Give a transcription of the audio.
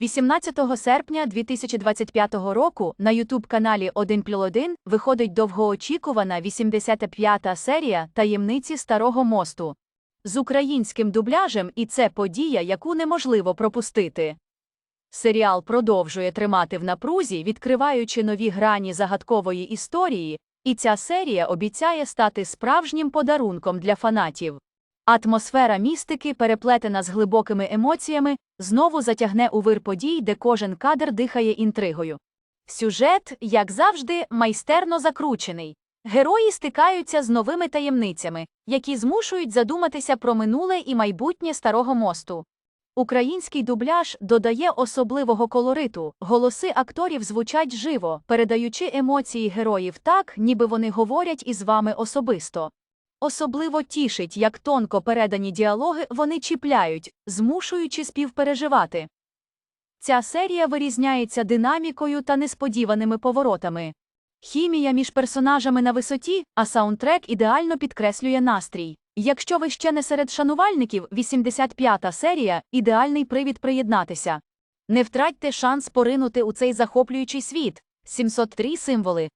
18 серпня 2025 року на ютуб-каналі 1 плюс 1 виходить довгоочікувана 85-та серія Таємниці Старого мосту з українським дубляжем, і це подія, яку неможливо пропустити. Серіал продовжує тримати в напрузі, відкриваючи нові грані загадкової історії, і ця серія обіцяє стати справжнім подарунком для фанатів. Атмосфера містики, переплетена з глибокими емоціями, знову затягне у вир подій, де кожен кадр дихає інтригою. Сюжет, як завжди, майстерно закручений. Герої стикаються з новими таємницями, які змушують задуматися про минуле і майбутнє старого мосту. Український дубляж додає особливого колориту, голоси акторів звучать живо, передаючи емоції героїв так, ніби вони говорять із вами особисто. Особливо тішить, як тонко передані діалоги вони чіпляють, змушуючи співпереживати. Ця серія вирізняється динамікою та несподіваними поворотами. Хімія між персонажами на висоті, а саундтрек ідеально підкреслює настрій. Якщо ви ще не серед шанувальників, 85-та серія ідеальний привід приєднатися. Не втратьте шанс поринути у цей захоплюючий світ. 703 символи,